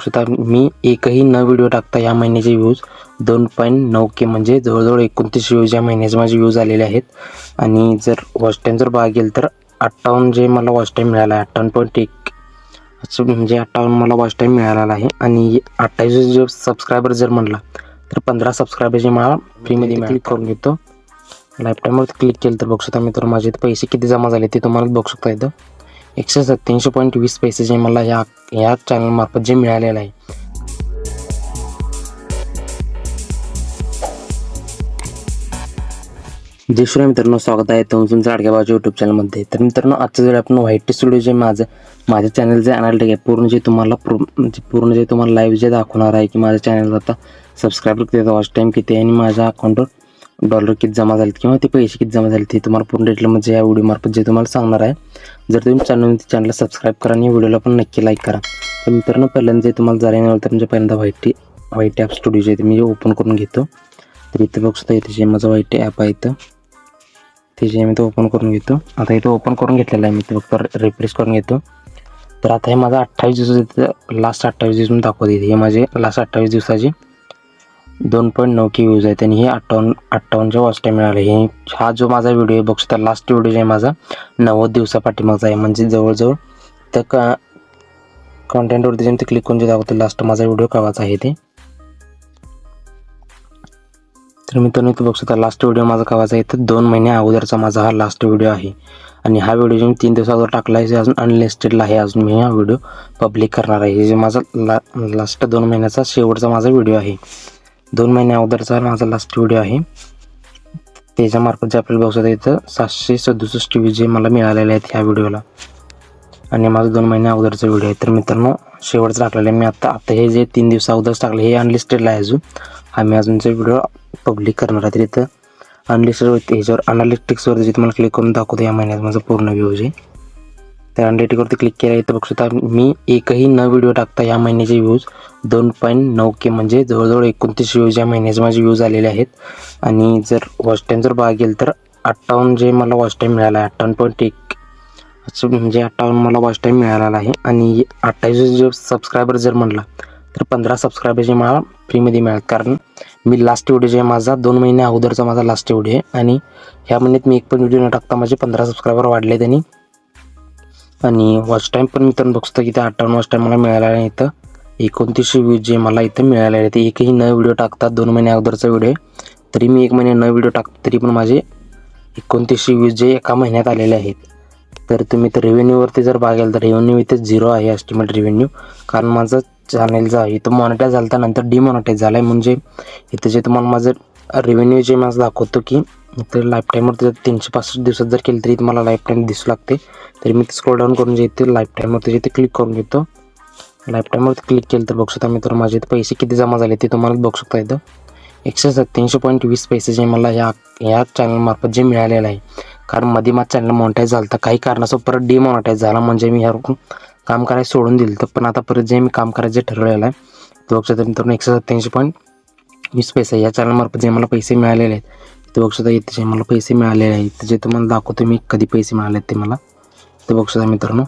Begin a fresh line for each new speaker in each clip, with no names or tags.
शकता मी एकही न व्हिडिओ टाकता या महिन्याचे व्ह्यूज दोन पॉईंट नऊ के म्हणजे जवळजवळ एकोणतीस व्ह्यूज या महिन्याचे माझे व्ह्यूज आलेले आहेत. आणि जर वॉच टाईम जर बघा गेलं तर अठ्ठावन्न जे मला वॉच टाईम मिळाला आहे अठ्ठावन्न पॉईंट एक असं म्हणजे अठ्ठावन्न मला वॉच टाईम मिळालेला आहे. आणि अठ्ठावीस जे सबस्क्रायबर जर म्हणला तर पंधरा सबस्क्रायबरचे मला फ्रीमध्ये क्लिक करून घेतो. लाईफ टाईमवर क्लिक केलं तर बघू शकता मित्र माझे पैसे किती जमा झाले ते तुम्हाला बघू शकता इथं. एकशे सत्त्याऐंशी पॉईंट वीस पैसे जे मला या या चॅनलमार्फत जे मिळालेलं आहे. जय श्री मित्रांनो स्वागत आहे तुमचं लाडक्या बाजू यूट्यूब चॅनलमध्ये तर मित्रांनो आजचं जर आपण व्हाईट स्टुडिओ जे माझं माझ्या चॅनलचे अनालिटिक आहे पूर्ण जे तुम्हाला प्रो म्हणजे पूर्ण जे तुम्हाला लाईव्ह जे दाखवणार आहे की माझ्या चॅनल आता सबस्क्राईब किती वॉच टाईम किती आहे आणि माझ्या अकाउंटवर डॉलर किती जमा झालेत किंवा ते पैसे किती जमा झाले ते तुम्हाला पूर्ण डिटेलमध्ये या व्हिडिओमार्फत जे तुम्हाला सांगणार आहे. जर तुम्ही चॅनल चॅनलला सबस्क्राईब करा आणि व्हिडिओला पण नक्की लाईक करा. तर मित्रांनो पहिल्यांदा जे तुम्हाला जायला मिळालं तर म्हणजे पहिल्यांदा व्हाईट व्हाईट ॲप स्टुडिओ जे आहे ते मी ओपन करून घेतो. तर इथं बघू शकता इथे जे माझं व्हाईट ॲप आहे इथं. ते जे मी तो ओपन करून घेतो. आता इथं ओपन करून घेतलेला आहे मी ते फक्त रिप्लेस करून घेतो. तर आता हे माझं अठ्ठावीस दिवसाचं लास्ट अठ्ठावीस दिवस मी दाखवते हे माझे लास्ट अठ्ठावीस दिवसाचे दोन पॉईंट नऊ के व्ह्यूज आहेत आणि हे अठ्ठावन्न अठ्ठावन्नच्या वॉच टाईम मिळाले. हे हा जो माझा व्हिडिओ आहे बघू शकता लास्ट व्हिडिओ जे आहे माझा नव्वद दिवसापाठीमागचा आहे. म्हणजे जवळजवळ त्या का कॉन्टेंटवरती ते क्लिक करून जे दाखवतो लास्ट माझा व्हिडिओ कवाचा आहे ते. तर मित्रांनो इथं बघू शकता लास्ट व्हिडिओ माझा कवाचा आहे तर दोन महिने अगोदरचा माझा हा लास्ट व्हिडिओ आहे. आणि हा व्हिडिओ जे मी तीन दिवस टाकला आहे अजून अनलिस्टेडला आहे अजून मी हा व्हिडिओ पब्लिक करणार आहे. हे जे माझा ला लास्ट दोन महिन्याचा शेवटचा माझा व्हिडिओ आहे. दोन महिन्या अगोदरचा माझा लास्ट व्हिडिओ आहे. त्याच्यामार्फत जे आपल्याला बघू शकता इथं सातशे सदुसष्ट व्ह्यूज जे मला मिळालेले आहेत ह्या व्हिडिओला आणि माझा दोन महिन्या अगोदरचा व्हिडिओ आहे. तर मित्रांनो शेवटचं टाकलेलं आहे. मी आता आता हे जे तीन दिवस अगोदरच टाकले हे अनलिस्टेडला आहे अजून. आम्ही अजूनचे व्हिडिओ पब्लिक करणार आहे तर इथं अनलिस्टेड ह्याच्यावर अनालिटिक्सवरती जे तुम्हाला क्लिक करून दाखवतो या महिन्यात माझं पूर्ण व्ह्यूज आहे त्या अनलिटिकवरती क्लिक केलं इथं बघू शकता मी एकही न व्हिडिओ टाकता या महिन्याचे व्ह्यूज दोन पॉईंट नऊ के म्हणजे जवळजवळ एकोणतीस व्ह्यूज या महिन्याचे माझे व्ह्यूज आलेले आहेत. आणि जर वॉच टाईम जर बघा गेलं तर अठ्ठावन्न जे मला वॉच टाईम मिळाला आहे अठ्ठावन्न पॉईंट एक असं म्हणजे अठ्ठावन्न मला वॉच टाईम मिळालेला आहे. आणि अठ्ठावीस जे सबस्क्रायबर जर म्हणला तर पंधरा सबस्क्रायबरचे मला फ्रीमध्ये मिळाल कारण मी लास्ट व्हिडिओ जे माझा दोन महिने अगोदरचा माझा लास्ट व्हिडिओ आहे. आणि ह्या महिन्यात मी एक पण व्हिडिओ न टाकता माझे पंधरा सबस्क्रायबर वाढले त्यांनी आणि वॉच टाईम पण मी तर बघतो की ते अठ्ठावन्न वॉच टाईम मला मिळाला आहे इथं. एकोणतीसशे व्ह्यूज जे मला इथं मिळाले आहेत एकही न व्हिडिओ टाकतात दोन महिने अगोदरचा व्हिडिओ तरी मी एक महिने न व्हिडिओ टाकतो तरी पण माझे एकोणतीसशे व्ह्यूज जे एका महिन्यात आलेले आहेत. तर तुम्ही तर रेव्हेन्यूवरती जर बघाल तर रेव्हेन्यू इथे झिरो आहे एस्टिमेट रेव्हेन्यू कारण माझं चॅनलचा आहे इथं मॉनिटाईज झाला तर नंतर डिमॉनिटाईज झाला आहे म्हणजे इथं जे तुम्हाला माझं रेव्हेन्यू जे माझं दाखवतो की तर लाईफ टाईमवरती तीनशे पासष्ट दिवसात जर केलं तरी तुम्हाला लाईफ टाईम दिसू लागते. तरी मी स्क्रोल डाऊन करून जे इथे लाईफ टाईमवरती जे क्लिक करून घेतो. लाईफ टाईमवरती क्लिक केलं तर बघू शकता मी तर माझे इथे पैसे किती जमा झाले ते तुम्हाला बघू शकता इथं. एकशे सत्त्याऐंशी पॉईंट वीस पैसे जे मला या या चॅनलमार्फत जे मिळालेलं आहे. कारण मध्ये माझं चॅनल मॉनिटाईज झालं तर काही कारणास्तव परत डिमॉनिटाईज झाला. म्हणजे मी ह्यावरून काम करायला सोडून दिलं तर पण आता परत जे मी काम करायचं जे ठरवलेलं आहे ते बघू शकता मित्रांनो एकशे सत्त्याऐंशी पॉईंट वीस पैसे या चॅनलमार्फत जे मला पैसे मिळालेले आहेत. ते बघू शकता इथे जे मला पैसे मिळालेले आहेत जे तुम्हाला दाखवतो मी कधी पैसे मिळाले आहेत ते मला. ते बघू शकता मित्रांनो.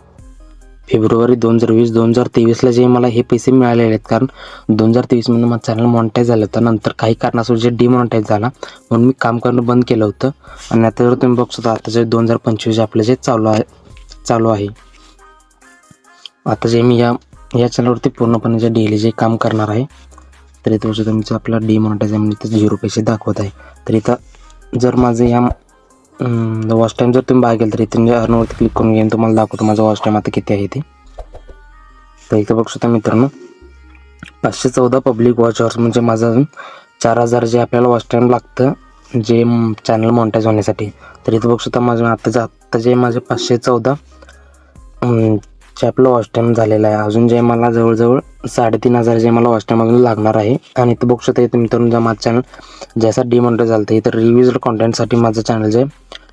फेब्रुवारी दोन हजार वीस दोन हजार तेवीसला जे मला हे पैसे मिळालेले आहेत कारण दोन हजार तेवीसमध्ये माझं चॅनल मॉनिटाईज झालं होतं. नंतर काही कारणास्तव जे डिमॉनिटाईज झाला म्हणून मी काम करणं बंद केलं होतं. आणि आता जर तुम्ही बघू शकता आता जे दोन हजार पंचवीस आपलं जे चालू आहे चालू आहे. आता जे मी या या चॅनलवरती पूर्णपणे जे डेली जे काम करणार आहे तर इथं तुमचं शकता आपला डिमॉनिटाईज आहे म्हणजे झिरो पैसे दाखवत आहे. तर इथं जर माझं या वॉच टाईम जर तुम्ही बघाल तर इथे अर्नवरती क्लिक करून घेईन तुम्हाला दाखवतो माझा वॉच टाईम आता किती आहे ते. तर इथं बघू शकता मित्रांनो पाचशे चौदा पब्लिक वॉच आवर्स म्हणजे माझं चार हजार जे आपल्याला वॉच टाईम लागतं जे चॅनल मॉनिटाईज होण्यासाठी. तर इथं बघू शकता माझं आत्ताचे आत्ता जे माझे पाचशे चौदा जे आपलं वॉच टाईम झालेलं आहे. अजून जे मला जवळजवळ साडेतीन हजार जे मला वॉच टाईम अजून लागणार आहे. आणि इथं बघू शकता तुम्ही तरुण जर माझं चॅनल जसा डिमॉनिटाईज झालं तर इथं रिव्ह्यूज कॉन्टेंटसाठी माझं चॅनल जे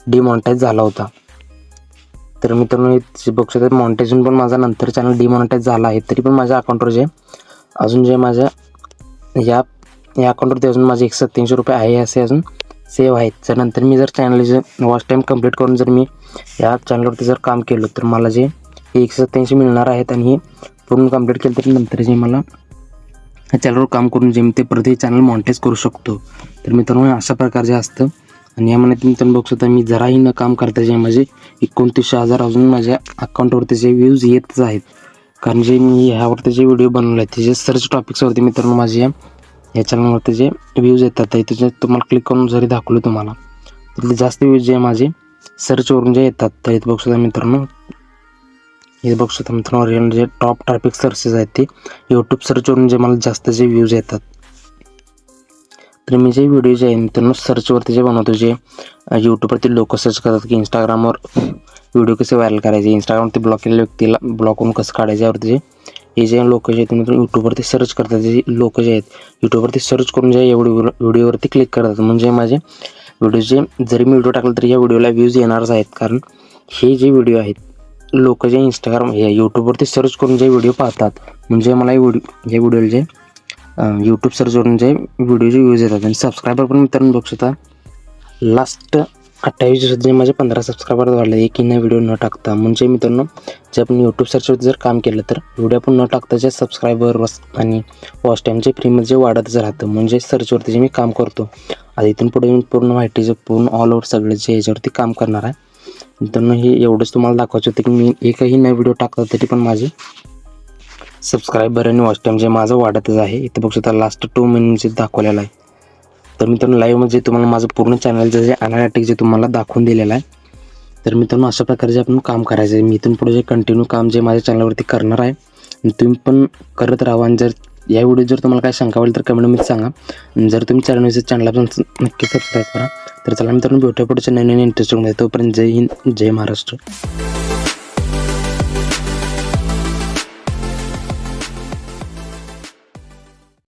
डिमॉनिटाईज झाला होता. तर मित्रांनो इथे बघू शकता मॉनिटाईजून पण माझा नंतर चॅनल डिमॉनिटाईज झाला आहे. तरी पण माझ्या अकाउंटवर जे अजून जे माझ्या या या अकाउंटवरती अजून माझे एकशे सत्त्याऐंशी रुपये आहे असे अजून सेव्ह आहेत. जर नंतर मी जर चॅनल जे वॉच टाईम कंप्लीट करून जर मी या चॅनलवरती जर काम केलं तर मला जे एकशे सत्याऐंशी मिळणार आहेत आणि हे पूर्ण कंप्लीट केलं तरी नंतर जे मला ह्या चॅनलवर काम करून जे मी ते परत हे चॅनल मॉनिटाईज करू शकतो. तर मित्रांनो अशा प्रकारचे असतं. आणि यामध्ये मी मित्रांनो बघू शकता मी जराही न काम करता जे माझे एकोणतीसशे हजार अजून माझ्या अकाउंटवरती जे व्ह्यूज येतच आहेत. कारण जे मी ह्यावरती जे व्हिडिओ बनवले आहेत त्याचे सर्च टॉपिक्सवरती मित्रांनो माझे या या चॅनलवरती जे व्ह्यूज येतात. त्याचे तुम्हाला क्लिक करून जरी दाखवलं तुम्हाला तिथले जास्त व्ह्यूज जे माझे सर्चवरून जे येतात तर इथं बघू शकता मित्रांनो हे बघू शकता मित्रांनो जे टॉप ट्रॅफिक सर्चेस आहेत ते यूट्यूब सर्चवरून जे मला जास्त जे व्ह्यूज येतात. तर मी जे व्हिडिओ जे आहे मित्रांनो सर्चवरती जे बनवतो जे यूट्यूबवरती लोक सर्च करतात की इंस्टाग्रामवर व्हिडिओ कसे व्हायरल करायचे इंस्टाग्रामवरती ब्लॉक केलेल्या व्यक्तीला ब्लॉक करून कसं काढायचं यावरती जे हे जे लोक जे आहेत मित्रांनो यूट्यूबवरती सर्च करतात. जे लोक जे आहेत यूट्यूबवरती सर्च करून जे एवढे व्हिडिओवरती क्लिक करतात. म्हणजे माझे व्हिडिओ जे जरी मी व्हिडिओ टाकला तरी या व्हिडिओला व्ह्यूज येणारच आहेत. कारण हे जे व्हिडिओ आहेत लोक जे इंस्टाग्राम हे यूट्यूबवरती सर्च करून जे व्हिडिओ पाहतात म्हणजे मला हे व्हिडिओ हे व्हिडिओ जे यूट्यूब सर्चवरून जे व्हिडिओचे व्ह्यूज येतात. आणि सबस्क्रायबर पण मित्रांनो बघू शकता लास्ट अठ्ठावीस दिवसात जे माझे पंधरा सबस्क्रायबर वाढले एकही न व्हिडिओ न टाकता. म्हणजे मित्रांनो जे आपण यूट्यूब सर्चवरती जर काम केलं तर व्हिडिओ पण न टाकता जे सबस्क्रायबर वस आणि वॉच टाईम जे फ्रीमध्ये जे वाढतच राहतं म्हणजे सर्चवरती जे मी काम करतो आता इथून पुढे मी पूर्ण माहितीचं पूर्ण ऑल ओव्हर सगळे जे याच्यावरती काम करणार आहे मित्रांनो हे एवढंच तुम्हाला दाखवायचं होतं की मी एकही न व्हिडिओ टाकला तरी पण माझे सबस्क्रायबर आणि वॉच टाईम जे माझं वाढतच आहे इथं बघ शकता लास्ट टू मिनिटचे दाखवलेलं आहे. तर मित्रांनो लाईव्हमध्ये तुम्हाला माझं पूर्ण चॅनलचं जे अनालिटिक जे तुम्हाला दाखवून दिलेलं आहे तर मित्रांनो अशा प्रकारे जे आपण काम करायचं आहे मी इथून पुढे जे कंटिन्यू काम जे माझ्या चॅनलवरती करणार आहे तुम्ही पण करत राहा. आणि जर या व्हिडिओ जर तुम्हाला काय शंका वाटेल तर कमेंटमध्ये सांगा. जर तुम्ही चॅनल चॅनलला पण नक्की सबस्क्राईब करा. तर चला मित्रांनो भेटूया पुढच्या नवीन नवीन इंटरेस्टिंग तोपर्यंत जय हिंद जय महाराष्ट्र